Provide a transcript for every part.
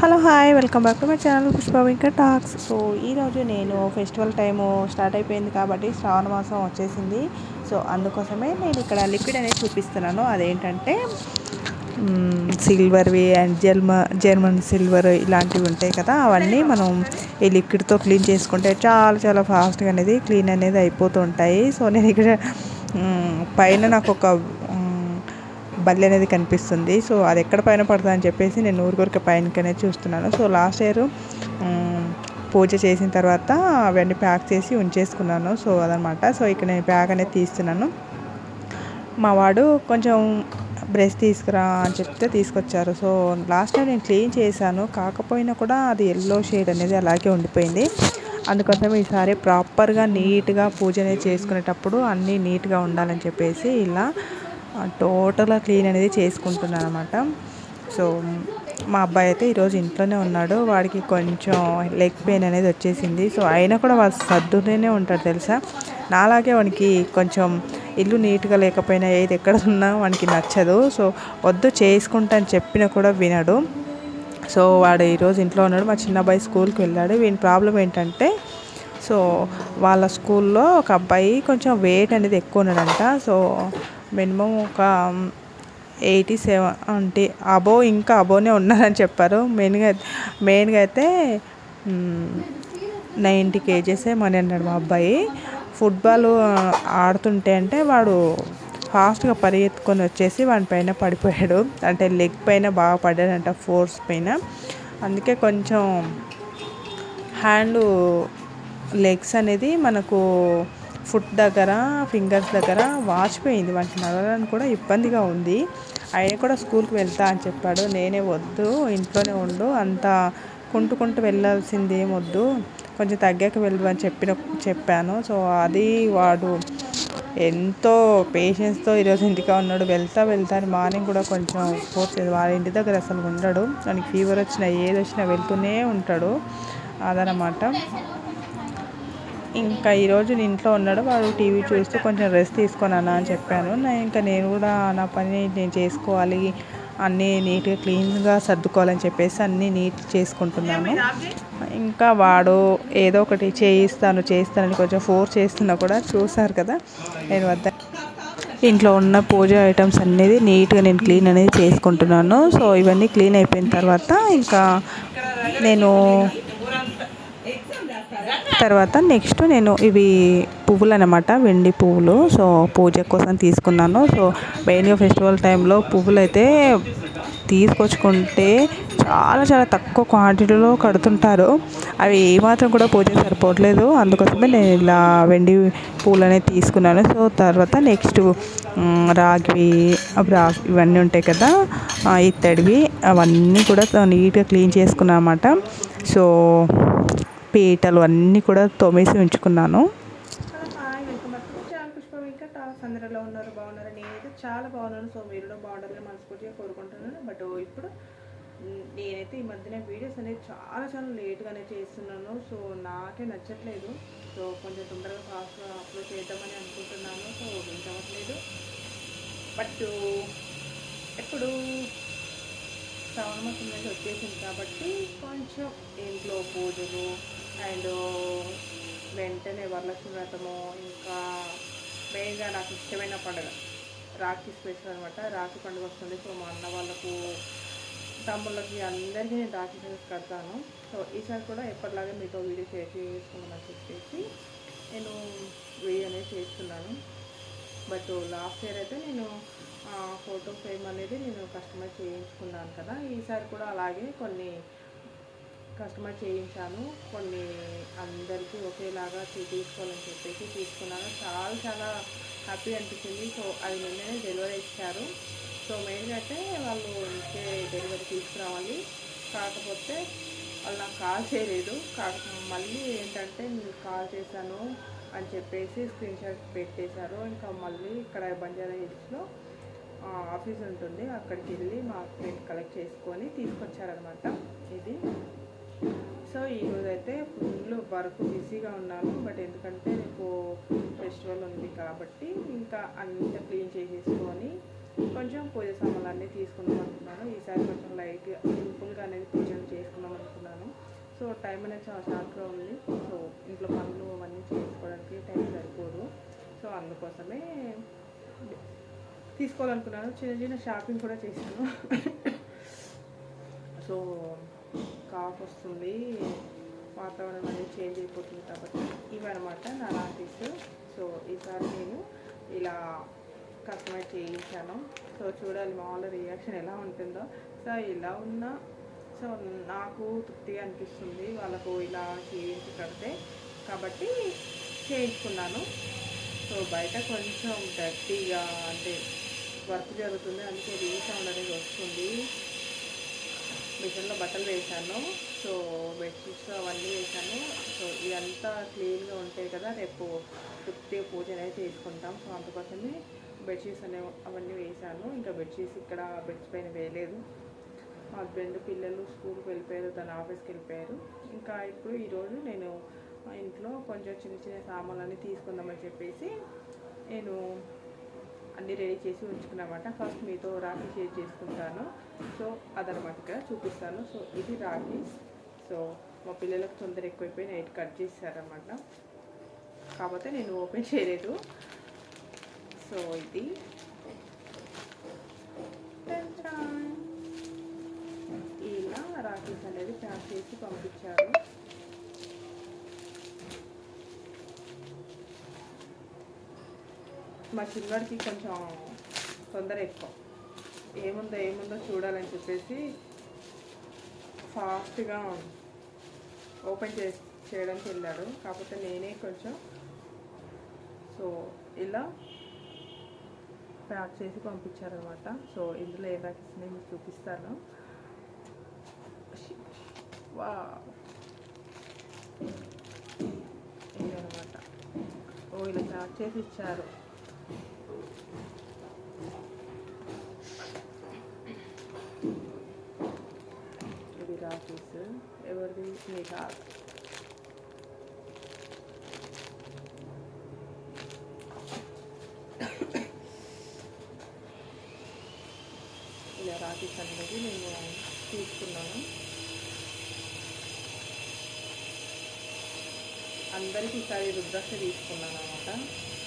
Hello hi welcome back to my channel Pushpa Venkat talks. So ఈరోజు నేను festival time start అయిపోయింది కాబట్టి శ్రావణ మాసం వచ్చేసింది. సో అందుకోసమే నేను ఇక్కడ లిక్విడ్ అనేది చూపిస్తున్నాను. అదేంటంటే సిల్వర్వి అండ్ జర్మ జర్మన్ సిల్వర్ ఇలాంటివి ఉంటాయి కదా అవన్నీ మనం ఈ లిక్విడ్తో క్లీన్ చేసుకుంటే చాలా చాలా ఫాస్ట్గా అనేది క్లీన్ అనేది అయిపోతూ ఉంటాయి. సో నేను ఇక్కడ పైన నాకు ఒక బల్లి అనేది కనిపిస్తుంది. సో అది ఎక్కడ పైన పడుతుందని చెప్పేసి నేను ఊరికొరికి పైనకనే చూస్తున్నాను. సో లాస్ట్ ఇయర్ పూజ చేసిన తర్వాత అవన్నీ ప్యాక్ చేసి ఉంచేసుకున్నాను. సో అదనమాట. సో ఇక్కడ నేను ప్యాక్ అనేది తీస్తున్నాను. మా వాడు కొంచెం బ్రష్ తీసుకురా అని చెప్తే తీసుకొచ్చారు. సో లాస్ట్ టైం నేను క్లీన్ చేశాను. కాకపోయినా కూడా అది ఎల్లో షేడ్ అనేది అలాగే ఉండిపోయింది. అందుకోసం ఈసారి ప్రాపర్గా నీట్గా పూజ అనేది చేసుకునేటప్పుడు అన్నీ నీట్గా ఉండాలని చెప్పేసి ఇలా టోటల్గా క్లీన్ అనేది చేసుకుంటున్నాను అనమాట సో మా అబ్బాయి అయితే ఈరోజు ఇంట్లోనే ఉన్నాడు. వాడికి కొంచెం లెగ్ పెయిన్ అనేది వచ్చేసింది. సో అయినా కూడా వాడు సర్దునే ఉంటాడు తెలుసా? నాలాగే వానికి కొంచెం ఇల్లు నీట్గా లేకపోయినా ఏది ఎక్కడ ఉన్నా వానికి నచ్చదు. సో వద్దు చేసుకుంటా అని చెప్పినా కూడా వినడు. సో వాడు ఈరోజు ఇంట్లో ఉన్నాడు. మా చిన్న అబ్బాయి స్కూల్కి వెళ్ళాడు. వీని ప్రాబ్లం ఏంటంటే సో వాళ్ళ స్కూల్లో ఒక అబ్బాయి కొంచెం వెయిట్ అనేది ఎక్కువ ఉన్నాడంట. సో మినిమం ఒక ఎయిటీ సెవెన్ అంటే అబో ఇంకా అబోనే ఉన్నారని చెప్పారు. మెయిన్గా మెయిన్గా అయితే నైంటీ కేజెసే మనీ అన్నాడు మా అబ్బాయి. ఫుట్బాల్ ఆడుతుంటే అంటే వాడు ఫాస్ట్గా పరిగెత్తుకొని వచ్చేసి వాడి పైన పడిపోయాడు. అంటే లెగ్ పైన బాగా పడ్డాడంట ఫోర్స్ పైన. అందుకే కొంచెం హ్యాండ్ లెగ్స్ అనేది మనకు ఫుట్ దగ్గర ఫింగర్స్ దగ్గర వాచిపోయింది వాటికి నడవడానికి కూడా ఇబ్బందిగా ఉంది. ఆయన కూడా స్కూల్కి వెళ్తా అని చెప్పాడు. నేనే వద్దు ఇంట్లోనే ఉండు అంత కుంటుకుంటూ వెళ్ళాల్సింది ఏం వద్దు. కొంచెం తగ్గాక వెళ్ళు అని చెప్పిన చెప్పాను. సో అది వాడు ఎంతో పేషెన్స్తో ఈరోజు ఇంటిగా ఉన్నాడు. వెళ్తా వెళ్తా అని మార్నింగ్ కూడా కొంచెం ఫోర్స్ వాళ్ళ ఇంటి దగ్గర అసలు ఉండడు. దానికి ఫీవర్ వచ్చినా ఏది వచ్చినా వెళ్తూనే ఉంటాడు. అదనమాట. ఇంకా ఈరోజు ఇంట్లో ఉన్నాడు వాడు టీవీ చూస్తూ కొంచెం రెస్ట్ తీసుకున్నాను అని చెప్పాను. ఇంకా నేను కూడా నా పని నేను చేసుకోవాలి అన్నీ నీట్గా క్లీన్గా సర్దుకోవాలని చెప్పేసి అన్నీ నీట్ చేసుకుంటున్నాను. ఇంకా వాడు ఏదో ఒకటి చేయిస్తాను చేయిస్తానని కొంచెం ఫోర్స్ చేస్తున్నా కూడా చూసారు కదా నేను వద్ద ఇంట్లో ఉన్న పూజ ఐటమ్స్ అనేది నీట్గా నేను క్లీన్ అనేది చేసుకుంటున్నాను. సో ఇవన్నీ క్లీన్ అయిపోయిన తర్వాత ఇంకా నేను తర్వాత నెక్స్ట్ నేను ఇవి పువ్వులు అనమాట వెండి పువ్వులు. సో పూజ కోసం తీసుకున్నాను. సో మెయిన్గా ఫెస్టివల్ టైంలో పువ్వులు అయితే తీసుకొచ్చుకుంటే చాలా చాలా తక్కువ క్వాంటిటీలో కడుతుంటారు. అవి ఏమాత్రం కూడా పూజ సరిపోవట్లేదు. అందుకోసమే నేను ఇలా వెండి పూలు అనేది తీసుకున్నాను. సో తర్వాత నెక్స్ట్ రాగి రాగి ఇవన్నీ ఉంటాయి కదా ఇత్తడివి అవన్నీ కూడా నీట్గా క్లీన్ చేసుకున్నాను అనమాట సో పీటలు అన్నీ కూడా తోమేసి ఉంచుకున్నాను అందరిలో ఉన్నారు బాగున్నారు నేనైతే చాలా బాగున్నాను సో మీరు బాగుండాలని మనస్ఫూర్తిగా కోరుకుంటున్నాను బట్ ఇప్పుడు నేనైతే ఈ మధ్యన వీడియోస్ అనేది చాలా చాలా లేట్గానే చేస్తున్నాను సో నాకే నచ్చట్లేదు సో కొంచెం తొందరగా ఫాస్ట్గా అప్లోడ్ చేద్దామని అనుకుంటున్నాను సో వింటవట్లేదు అవ్వట్లేదు బట్ ఎప్పుడు శ్రావణ మాసం అనేది వచ్చేసింది కాబట్టి కొంచెం ఇంట్లో పూజలు అండ్ వెంటనే వరలక్ష్మి వ్రతము ఇంకా మెయిన్గా నాకు ఇష్టమైన పండుగ రాఖీ స్పెషల్ అనమాట రాఖీ పండుగ వస్తుంది. సో మా అన్న వాళ్ళకు తమ్ముళ్ళకి అందరికీ నేను రాఖీ ఫెన్స్ కడతాను. సో ఈసారి కూడా ఎప్పటిలాగే మీతో వీడియో షేర్ చేసుకుందామని చెప్పేసి నేను వీడియో అనేది చేస్తున్నాను. బట్ లాస్ట్ ఇయర్ అయితే నేను ఫోటో ఫ్రేమ్ అనేది నేను కస్టమైజ్ చేయించుకున్నాను కదా. ఈసారి కూడా అలాగే కొన్ని కస్టమర్ చేయించాను. కొన్ని అందరికీ ఒకేలాగా తీసుకోవాలని చెప్పేసి తీసుకున్నాను. చాలా చాలా హ్యాపీ అనిపించింది. సో అది నిన్ననే డెలివరీ ఇచ్చారు. సో మెయిన్గా అయితే వాళ్ళు ఇంకే డెలివరీ తీసుకురావాలి. కాకపోతే వాళ్ళు నాకు కాల్ చేయలేదు. కాక మళ్ళీ ఏంటంటే నేను కాల్ చేశాను అని చెప్పేసి స్క్రీన్ షాట్ పెట్టేశారు. ఇంకా మళ్ళీ ఇక్కడ బంజారా హిల్స్లో ఆఫీస్ ఉంటుంది. అక్కడికి వెళ్ళి మా ఫ్రెండ్ కలెక్ట్ చేసుకొని తీసుకొచ్చారనమాట ఇది. సో ఈరోజు అయితే ఫుల్ వర్క్ బిజీగా ఉన్నాను. బట్ ఎందుకంటే రేపు ఫెస్టివల్ ఉంది కాబట్టి ఇంకా అంత క్లీన్ చేసేసుకొని కొంచెం పూజ సామాన్లు అన్నీ తీసుకుందాం అనుకున్నాను. ఈసారి కొంచెం లైట్గా సింపుల్గా అనేది పూజలు చేసుకుందాం అనుకున్నాను. సో టైం అనేది చాలా షార్ట్గా ఉంది. సో ఇంట్లో పనులు అవన్నీ చేసుకోవడానికి టైం సరిపోదు. సో అందుకోసమే తీసుకోవాలనుకున్నాను. చిన్న చిన్న షాపింగ్ కూడా చేశాను. సో కాఫ్ వస్తుంది వాతావరణం అనేది చేంజ్ అయిపోతుంది కాబట్టి ఇవన్నమాట నా లాంటీస్ సో ఈసారి నేను ఇలా కస్టమైజ్ చేయించాను. సో చూడాలి మా వాళ్ళ రియాక్షన్ ఎలా ఉంటుందో. సో ఇలా ఉన్నా సో నాకు తృప్తిగా అనిపిస్తుంది. వాళ్ళకు ఇలా చేయించి కడితే కాబట్టి చేయించుకున్నాను. సో బయట కొంచెం గట్టిగా అంటే వర్క్ జరుగుతుంది. అందుకే రీసౌండ్ అనేది వస్తుంది. మిషన్లో బట్టలు వేసాను సో బెడ్షీట్స్ అవన్నీ వేసాను సో ఇదంతా క్లీన్గా ఉంటాయి కదా రేపు తృప్తి పూజ అనేది చేసుకుంటాం. సో అందుకోసమే బెడ్షీట్స్ అనే అవన్నీ వేసాను ఇంకా బెడ్షీట్స్ ఇక్కడ బెడ్స్ పైన వేయలేదు. మా హస్బెండ్ పిల్లలు స్కూల్కి వెళ్ళిపోయారు తన ఆఫీస్కి వెళ్ళిపోయారు. ఇంకా ఇప్పుడు ఈరోజు నేను మా ఇంట్లో కొంచెం చిన్న చిన్న సామాన్లన్నీ తీసుకుందామని చెప్పేసి నేను అన్నీ రెడీ చేసి ఉంచుకున్నమాట. ఫస్ట్ మీతో రాఖీ షేర్ చేసుకుంటాను. సో అదనమాట ఇక్కడ చూపిస్తాను. సో ఇది రాఖీ. సో మా పిల్లలకు తొందర ఎక్కువైపోయి నైట్ కట్ చేశారనమాట కాకపోతే నేను ఓపెన్ చేయలేదు. సో ఇది. ఇలా రాఖీస్ అనేది ప్యాక్ చేసి పంపించారు. మా చిన్నవాడికి కొంచెం తొందర ఎక్కువ. ఏముందో ఏముందో చూడాలని చెప్పేసి ఫాస్ట్గా ఓపెన్ చే చేయడానికి వెళ్ళాడు. కాకపోతే నేనే కొంచెం సో ఇలా ప్యాక్ చేసి పంపించారనమాట. సో ఇందులో ఏ ప్యాకెట్స్ మీకు చూపిస్తాను. వా ఇదనమాట. ఓ ఇలా ప్యాక్ చేసి ఇచ్చారు. ఇది రాకేస్ ఎవరిది నిహాల్ ఇలా రాకేస్ అనేది నేను తీసుకున్నాను అందరికీ ఈసారి రుద్రాక్ష తీసుకున్నాను అనమాట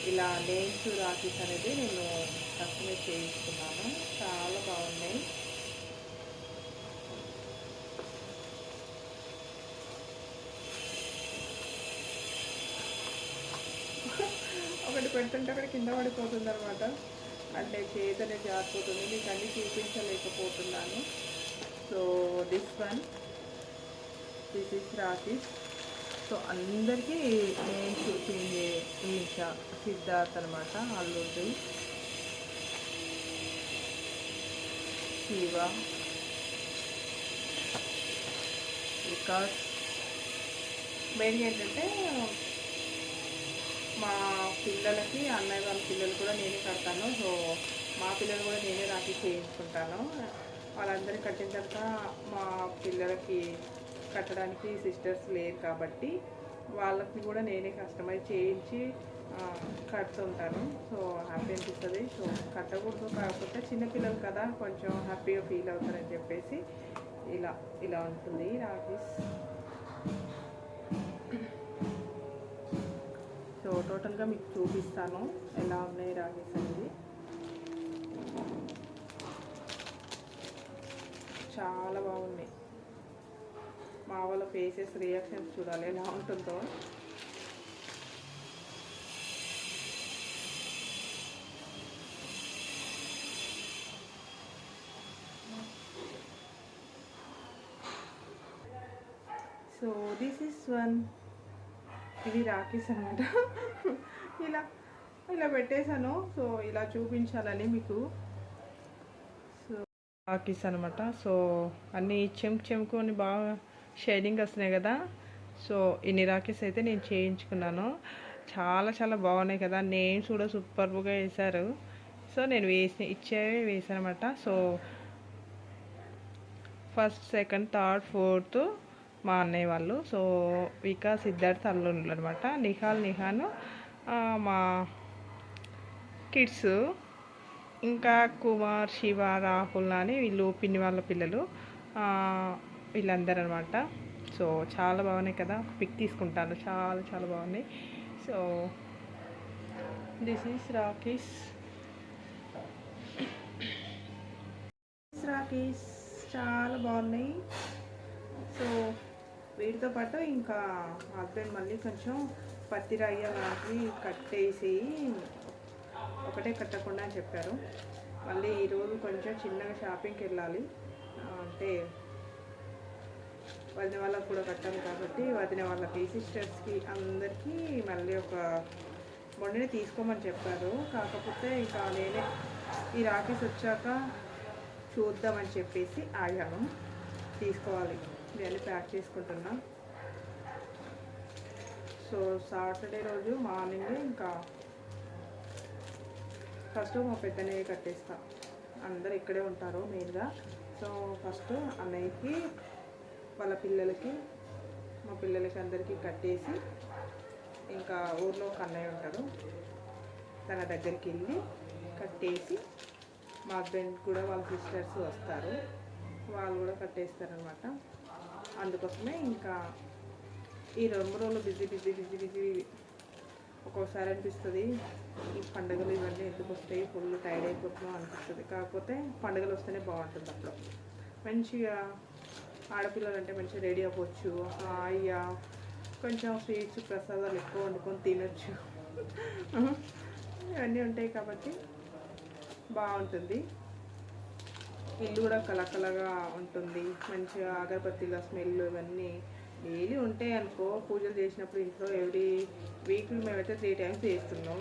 ఇలా నేమ్స్ రాకేస్ అనేది నేను కస్టమైజ్ చేయించుకున్నాను. చాలా బాగున్నాయి. ఒకటి పెడుతుంటే అక్కడ కింద పడిపోతుంది అనమాట అంటే చేతనే జారిపోతుంది. మీకు అన్ని చూపించలేకపోతున్నాను. So this one this is Rakesh so అందరికీ నేను చూపించే ఈషా సిద్ధార్థ్ అనమాట అల్లుడి. శివ. వికాస్. మెయిన్ ఏంటంటే మా పిల్లలకి అన్నయ్య వాళ్ళ పిల్లలు కూడా నేనే కడతాను. సో మా పిల్లలు కూడా నేనే రాకి చేయించుకుంటాను. వాళ్ళందరికీ కట్టిన తర్వాత మా పిల్లలకి కట్టడానికి సిస్టర్స్ లేరు కాబట్టి వాళ్ళకి కూడా నేనే కస్టమైజ్ చేయించి కడుతుంటాను. సో హ్యాపీ అనిపిస్తుంది. సో కట్టకూడదు కాకపోతే చిన్నపిల్లలు కదా కొంచెం హ్యాపీగా ఫీల్ అవుతారని చెప్పేసి ఇలా ఇలా ఉంటుంది రాఖీస్. సో టోటల్గా మీకు చూపిస్తాను ఎలా ఉన్నాయి రాఖీస్ అనేది. చాలా బాగున్నాయి. మా వాళ్ళ ఫేసెస్ రియాక్షన్స్ చూడాలి. ఎలా ఉంటుందో. సో దిస్ ఇస్ వన్ ఇది రాఖీస్ అనమాట ఇలా ఇలా పెట్టేశాను. సో ఇలా చూపించాలని మీకు. సో రాఖీస్ అనమాట సో అన్నీ చెంకు చెంకుని బాగా షైనింగ్ వస్తున్నాయి కదా. సో ఇన్ని రాఖీస్ అయితే నేను చేయించుకున్నాను. చాలా చాలా బాగున్నాయి కదా. నేమ్స్ కూడా సూపర్గా వేశారు. సో నేను వేసి ఇచ్చేవి వేసానమాట so first second third fourth మా అన్నయ్య వాళ్ళు. సో వికాస్ సిద్ధార్థ్ అల్లుండ్లు అనమాట నిహాల్ నిహాను మా కిడ్స్. ఇంకా కుమార్ శివ రాహుల్ అని వీళ్ళు పిన్ని వాళ్ళ పిల్లలు. వీళ్ళందరూ అనమాట సో చాలా బాగున్నాయి కదా. పిక్ తీసుకుంటాను. చాలా చాలా బాగున్నాయి. So this is rakhis rakhis చాలా బాగున్నాయి. సో వీటితో పాటు ఇంకా హస్బెండ్ మళ్ళీ కొంచెం పత్తి రాయి అలాంటివి కట్టేసి ఒకటే కట్టకుండా అని చెప్పారు. మళ్ళీ ఈరోజు కొంచెం చిన్నగా షాపింగ్కి వెళ్ళాలి. అంటే వదిన వాళ్ళకి కూడా కట్టాలి కాబట్టి వదిన వాళ్ళకి సిస్టర్స్కి అందరికీ మళ్ళీ ఒక మొండిని తీసుకోమని చెప్పారు. కాకపోతే ఇంకా నేనే ఈ రాకీస్ వచ్చాక చూద్దామని చెప్పేసి ఆగాను. తీసుకోవాలి. నేను ప్యాక్ చేసుకుంటున్నా. సో సాటర్డే రోజు మార్నింగ్ ఇంకా ఫస్ట్ మా పెద్దన్నయ్య కట్టేస్తా. అందరు ఇక్కడే ఉంటారు మెయిన్గా. సో ఫస్ట్ అన్నయ్యకి వాళ్ళ పిల్లలకి మా పిల్లలకి అందరికీ కట్టేసి ఇంకా ఊర్లో ఒక అన్నయ్య ఉంటాడు. తన దగ్గరికి వెళ్ళి కట్టేసి మా హస్బెండ్ కూడా వాళ్ళ సిస్టర్స్ వస్తారు. వాళ్ళు కూడా కట్టేస్తారనమాట అందుకోసమే ఇంకా ఈ రెండు రోజులు బిజీ బిజీ బిజీ బిజీ ఒక్కోసారి అనిపిస్తుంది ఈ పండుగలు ఇవన్నీ ఎందుకు వస్తాయి? ఫుల్ టైర్డ్ అయిపోతున్నాం అనిపిస్తుంది. కాకపోతే పండుగలు వస్తేనే బాగుంటుంది అప్పుడు. మంచిగా ఆడపిల్లలు అంటే మంచిగా రెడీ అవ్వచ్చు. హాయిగా కొంచెం స్వీట్స్ ప్రసాదాలు ఎక్కువ వండుకొని తినొచ్చు. ఇవన్నీ ఉంటాయి కాబట్టి బాగుంటుంది. ఇల్లు కూడా కలకలగా ఉంటుంది. మంచిగా అగరబత్తిల స్మెల్ ఇవన్నీ డైలీ ఉంటాయి అనుకో. పూజలు చేసినప్పుడు ఇంట్లో ఎవ్రీ వీక్లీ మేమైతే త్రీ టైమ్స్ చేస్తున్నాం.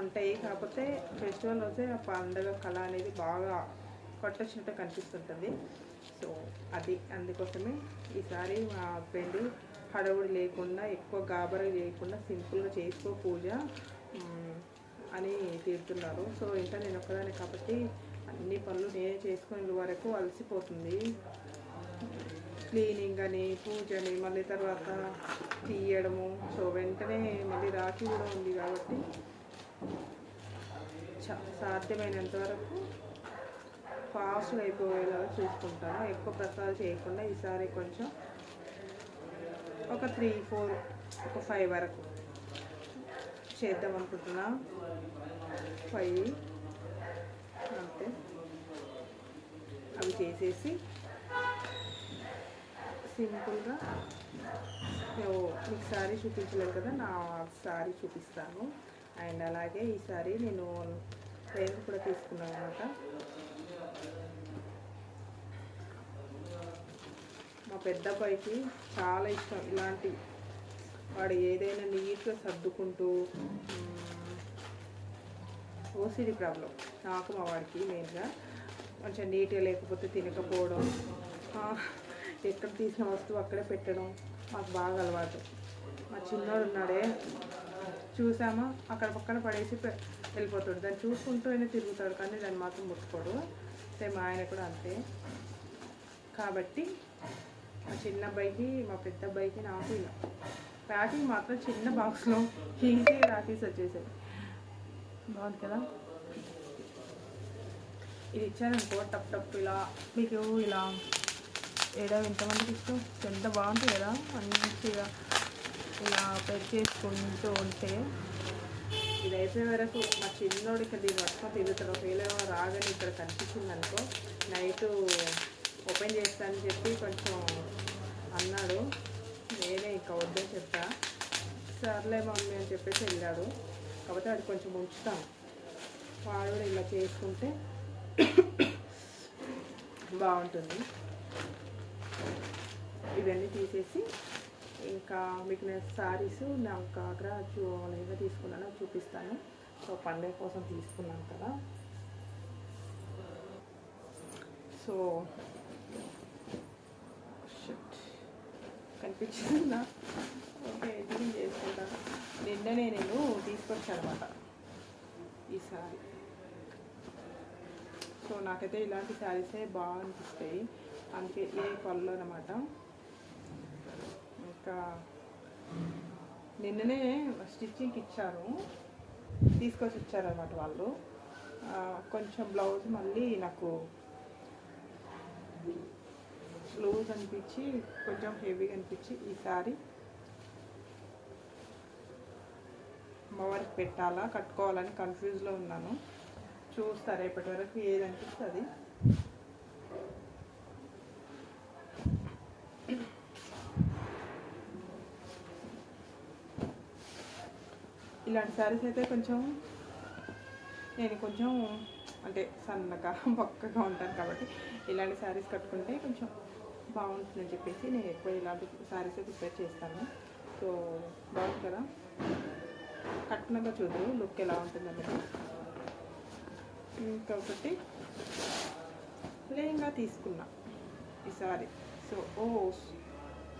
ఉంటాయి. కాకపోతే ఫెస్టివల్ వస్తే ఆ పండగ కళ అనేది బాగా కొట్టొచ్చినట్టు కనిపిస్తుంటుంది. సో అది అందుకోసమే ఈసారి మా హస్బెండ్ హడవుడు లేకుండా ఎక్కువ గాబరా చేయకుండా సింపుల్గా చేసుకో పూజ అని తీరుతున్నారు. సో ఇంకా నేను ఒక్కదాన్ని కాబట్టి అన్ని పనులు నేనే చేసుకునే వరకు అలసిపోతుంది. క్లీనింగ్ అని పూజ అని మళ్ళీ తర్వాత తీయడము. సో వెంటనే మళ్ళీ రాఖీ కూడా ఉంది కాబట్టి సాధ్యమైనంత వరకు ఫాస్ట్గా అయిపోయేలాగా చూసుకుంటాను. ఎక్కువ ప్రసాదాలు చేయకుండా ఈసారి కొంచెం ఒక త్రీ ఫోర్ ఒక ఫైవ్ వరకు చేద్దాం అనుకుంటున్నా. ఫైవ్ అంతే. అవి చేసేసి సింపుల్గా మీకు శారీ చూపించలేదు కదా నా శారీ చూపిస్తాను. అండ్ అలాగే ఈ శారీ నేను ట్రైన్ కూడా తీసుకున్నాను అనమాట మా పెద్ద పైకి చాలా ఇష్టం ఇలాంటి వాడు ఏదైనా నీట్గా సర్దుకుంటూ ఓసిడి ప్రాబ్లం నాకు మా వాడికి మెయిన్గా కొంచెం నీట్గా లేకపోతే తినకపోవడం ఎక్కడ తీసిన వస్తువు అక్కడే పెట్టడం మాకు బాగా అలవాటు. మా చిన్నోడు ఉన్నాడే చూసామా? అక్కడ పక్కన పడేసి పె- వెళ్ళిపోతాడు. దాన్ని చూసుకుంటూ అయినా తిరుగుతాడు కానీ దాన్ని మాత్రం ముట్టుకోడు. సేమ్ ఆయన కూడా అంతే. కాబట్టి మా చిన్న అబ్బాయికి మా పెద్ద అబ్బాయికి నాకు ఇలా. ప్యాకింగ్ మాత్రం చిన్న బాక్స్లో ఈజీగా రాకేసి వచ్చేసాయి. బాగుంది కదా? ఇది ఇచ్చారనుకో టప్ టప్ ఇలా. మీకు ఇలా ఏడా ఎంతమందికి ఇష్టం? ఎంత బాగుంటుంది కదా? మంచిగా ఇలా పెట్ చేసుకుంటూ ఉంటే. ఇది అయిపోయే వరకు మా చిన్నోడు ఇక్కడ దీన్ని పట్టుకొని తిరుగుతాడు. ఒకవేళ రాగానే ఇక్కడ కనిపించింది అనుకో నైట్ ఓపెన్ చేస్తానని చెప్పి కొంచెం అన్నాడు. నేనే ఇంకా వద్దని చెప్పా. సర్లే మమ్మీ అని చెప్పేసి వెళ్ళాడు. కాకపోతే అది కొంచెం ఉంచుతాను. వాడు కూడా ఇలా చేసుకుంటే బాగుంటుంది. ఇవన్నీ తీసేసి ఇంకా మీకు నేను సారీస్ నాకు కాకరా చూ ఏదో తీసుకున్నానో చూపిస్తాను. సో పండుగ కోసం తీసుకున్నాను కదా. So shit. కనిపించిందా? ఓకే ఎడిటింగ్ చేసుకుంటాను నిన్ననే నేను తీసుకొచ్చాను అనమాట ఈ సారీ. సో నాకైతే ఇలాంటి శారీసే బాగా అనిపిస్తాయి. అందుకే ఏ పళ్ళు అనమాట ఇంకా నిన్ననే స్టిచ్చింగ్కి ఇచ్చారు. తీసుకొచ్చి ఇచ్చారనమాట వాళ్ళు. కొంచెం బ్లౌజ్ మళ్ళీ నాకు లూజ్ అనిపించి కొంచెం హెవీగా అనిపించి ఈసారి అమ్మవారికి పెట్టాలా కట్టుకోవాలని కన్ఫ్యూజ్లో ఉన్నాను. చూస్తా రేపటి వరకు ఏది అనిపిస్తుంది. ఇలాంటి శారీస్ అయితే కొంచెం నేను కొంచెం అంటే సన్నగా పక్కగా ఉంటాను కాబట్టి ఇలాంటి శారీస్ కట్టుకుంటే కొంచెం బాగుంటుందని చెప్పేసి నేను ఎక్కువ ఇలాంటి శారీస్ ప్రిపేర్ చేస్తాను. సో బాగుంది కదా? కట్నంగా చూద్దు లుక్ ఎలా ఉంటుందని అన్నది ఇంకొకటి లేంగా తీసుకున్నా ఈసారి సో ఓ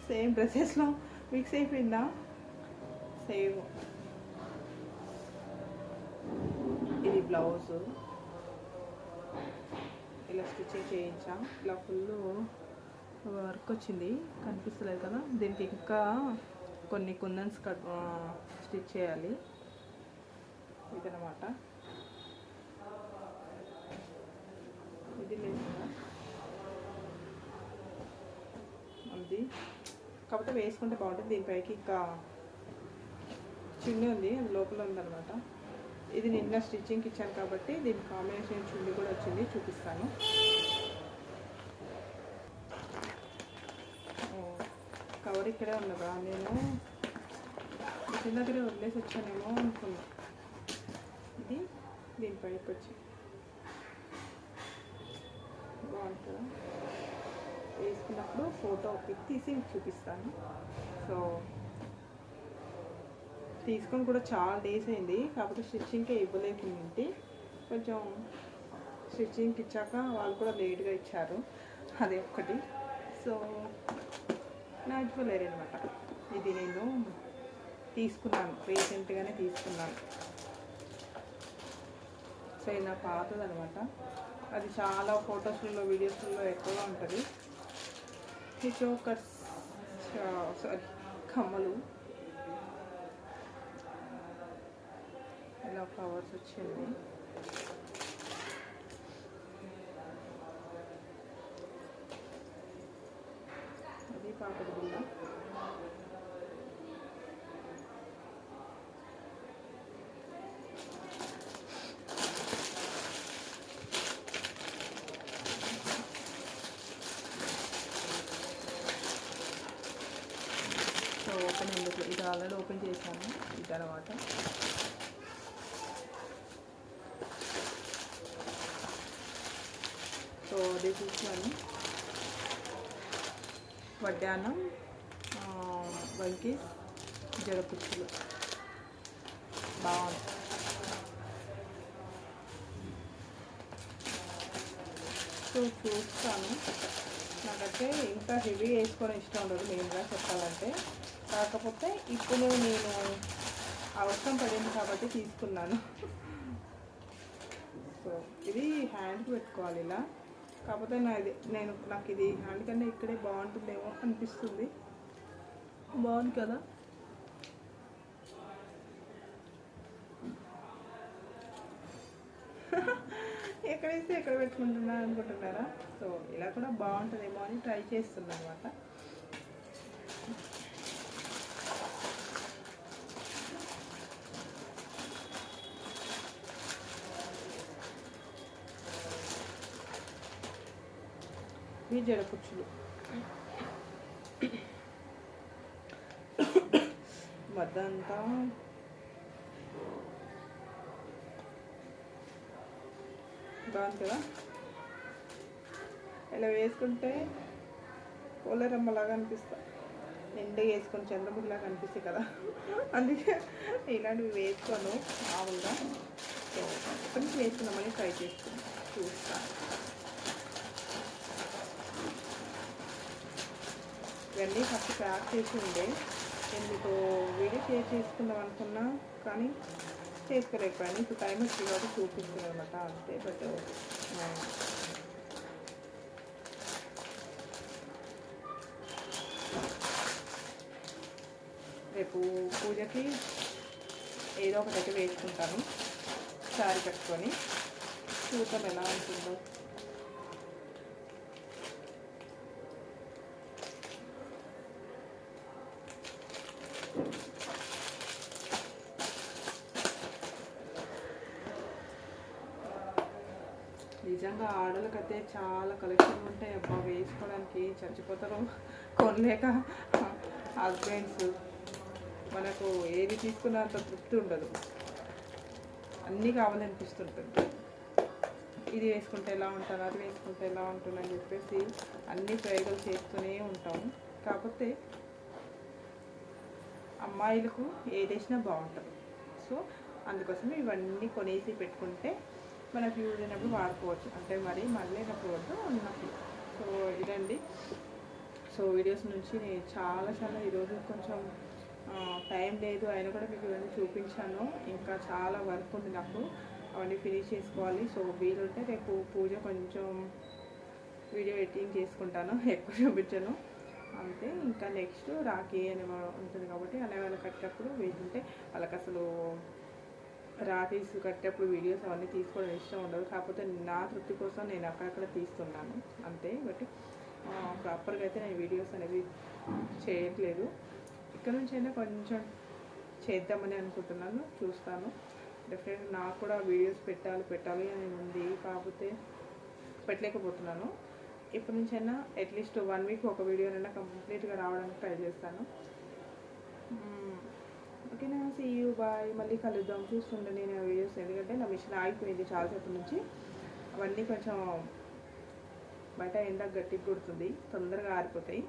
సేమ్ డ్రెస్సెస్లో మిక్స్ అయిపోయిందా? సేమ్. ఇది బ్లౌజ్. ఇలా స్టిచ్చింగ్ చేయించా. ఇలా ఫుల్ వర్క్ వచ్చింది. కనిపిస్తలేదు కదా. దీనికి ఇంకా కొన్ని కుందన్స్ కట్ స్టిచ్ చేయాలి. ఇదనమాట ఇది లేదు అది. కాకపోతే వేసుకుంటే బాగుంటుంది. దీనిపైకి ఇంకా చున్నీ ఉంది. అది లోపల ఉందనమాట ఇది నిన్న స్టిచ్చింగ్కి ఇచ్చాను కాబట్టి దీని కాంబినేషన్ చున్నీ కూడా వచ్చింది. చూపిస్తాను ఓ, కవర్ ఇక్కడే ఉన్నదా? నేను చిన్న దగ్గర వదిలేసి వచ్చానేమో అనుకున్నా. ఇది దీని పైకి వచ్చి. బాగుంటుందా? వేసుకున్నప్పుడు ఫోటో పిక్ తీసి మీకు చూపిస్తాను. సో తీసుకొని కూడా చాలా డేస్ అయింది. కాకపోతే స్టిచ్చింగ్కే ఇవ్వలేకుండింటి. కొంచెం స్టిచ్చింగ్కి ఇచ్చాక వాళ్ళు కూడా లేట్గా ఇచ్చారు. అది ఒక్కటి. సో నాకు ఇవ్వలేరు అనమాట ఇది నేను తీసుకున్నాను. రీసెంట్గానే తీసుకున్నాను. సో ఇది నా పాతది అనమాట అది చాలా ఫొటోస్లలో వీడియోస్లలో ఎక్కువగా ఉంటుంది. హిచోకర్స్ సారీ కమ్మలు. ఇలా ఫ్లవర్స్ వచ్చింది. ఉంటుంది పాపడి బిల్ల సో ఓపెన్ ఎందుకు? ఇది ఆల్రెడీ ఓపెన్ చేశాను. ఇది అనమాట సో అది చూసాను వడ్డానం వంకి జడపుచ్చులు బాగుంది. సో చూస్తాను. నాకైతే ఇంకా హెవీ వేసుకొని ఇష్టం ఉండదు మెయిన్గా చెప్పాలంటే. కాకపోతే ఇప్పుడు నేను అవసరం పడింది కాబట్టి తీసుకున్నాను. సో ఇది హ్యాండ్కి పెట్టుకోవాలి ఇలా. కాకపోతే నా ఇది నేను నాకు ఇది కన్నా ఇక్కడే బాగుంటుందేమో అనిపిస్తుంది. బాగుంది కదా? ఎక్కడైతే ఎక్కడ పెట్టుకుంటున్నా అనుకుంటున్నారా? సో ఇలా కూడా బాగుంటుందేమో అని ట్రై చేస్తున్నా అనమాట ఇవి జడపుచ్చులు మద్దంతా. బాగుంది కదా. ఇలా వేసుకుంటే పోలేరమ్మలాగా అనిపిస్తా. నిండా వేసుకొని చంద్రముఖిలాగా అనిపిస్తాయి కదా. అందుకే ఇలాంటివి వేసుకోను మామూలుగా. సో కొంచెం వేసుకుందామని ట్రై చేస్తున్నాను చూస్తాను ఇవన్నీ ఫస్ట్ ప్యాక్ చేసి ఉండే నేను మీకు వీడియో షేర్ చేసుకుందాం అనుకున్నా కానీ చేసుకోలేకపోయాను ఇప్పుడు టైం వచ్చి కాబట్టి చూపిస్తుంది అనమాట అంతే బట్ రేపు పూజకి ఏదో ఒకటి అయితే వేసుకుంటాను. శారీ కట్టుకొని. చూద్దాం ఎలా ఉంటుందో. నిజంగా ఆడలకైతే చాలా కలెక్షన్ ఉంటాయి. అబ్బా వేసుకోవడానికి చచ్చిపోతారు కొనలేక హస్బెండ్స్ మనకు ఏది తీసుకున్నా అంత తృప్తి ఉండదు. అన్నీ కావాలనిపిస్తుంటుంది. ఇది వేసుకుంటే ఎలా ఉంటాను అది వేసుకుంటే ఎలా ఉంటుంది అని చెప్పేసి అన్ని ప్రయోగాలు చేస్తూనే ఉంటాం. కాకపోతే అమ్మాయిలకు ఏదేసినా బాగుంటుంది. సో అందుకోసం ఇవన్నీ కొనేసి పెట్టుకుంటే మనకు యూజ్ అయినప్పుడు వాడుకోవచ్చు. అంటే మరి మళ్ళీ నాకు వద్దు ఉన్నప్పుడు. సో ఇదండి. సో వీడియోస్ నుంచి నేను చాలా చాలా ఈరోజు కొంచెం టైం లేదు. అయినా కూడా మీకు ఇవన్నీ చూపించాను. ఇంకా చాలా వర్క్ ఉంది నాకు. అవన్నీ ఫినిష్ చేసుకోవాలి. సో వీలుంటే రేపు పూజ కొంచెం వీడియో ఎడిటింగ్ చేసుకుంటాను. ఎక్కువ చూపించాను. అంతే. ఇంకా నెక్స్ట్ రాఖీ అని ఉంటుంది కాబట్టి అనే వాళ్ళు కట్టేటప్పుడు వీలుంటే వాళ్ళకి అసలు రాఖీస్ కట్టేప్పుడు వీడియోస్ అవన్నీ తీసుకోవడం ఇష్టం ఉండదు. కాకపోతే నా తృప్తి కోసం నేను అక్కడక్కడ తీస్తున్నాను. అంతే. బట్ ప్రాపర్గా అయితే నేను వీడియోస్ అనేవి చేయట్లేదు. ఇక్కడ నుంచి అయినా కొంచెం చేద్దామని అనుకుంటున్నాను. చూస్తాను. డెఫినెట్ నాకు కూడా వీడియోస్ పెట్టాలి పెట్టాలి అని ఉంది. కాకపోతే పెట్టలేకపోతున్నాను. ఇప్పటి నుంచైనా అయినా అట్లీస్ట్ వన్ వీక్ ఒక వీడియోనైనా కంప్లీట్గా రావడానికి ట్రై చేస్తాను. ఓకేనా సీ యూ బాయ్. మళ్ళీ కలుద్దాం. చూస్తుండే నేను వీడియోస్ ఎందుకంటే నా మిషన్ ఆగిపోయింది చాలాసేపు నుంచి. అవన్నీ కొంచెం బయట ఎండ గట్టి కుడుతుంది తొందరగా ఆరిపోతాయి.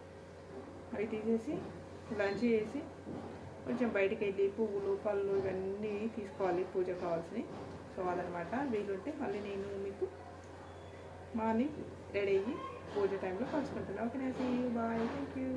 అవి తీసేసి లంచ్ చేసి కొంచెం బయటికి వెళ్ళి పువ్వులు పళ్ళు ఇవన్నీ తీసుకోవాలి. పూజ కావాల్సినవి. సో అదనమాట. వీలుంటే మళ్ళీ నేను మీకు మార్నింగ్ రెడీ అయ్యి పూజ టైంలో కలుసుకుంటున్నాను okay see you bye. Thank you.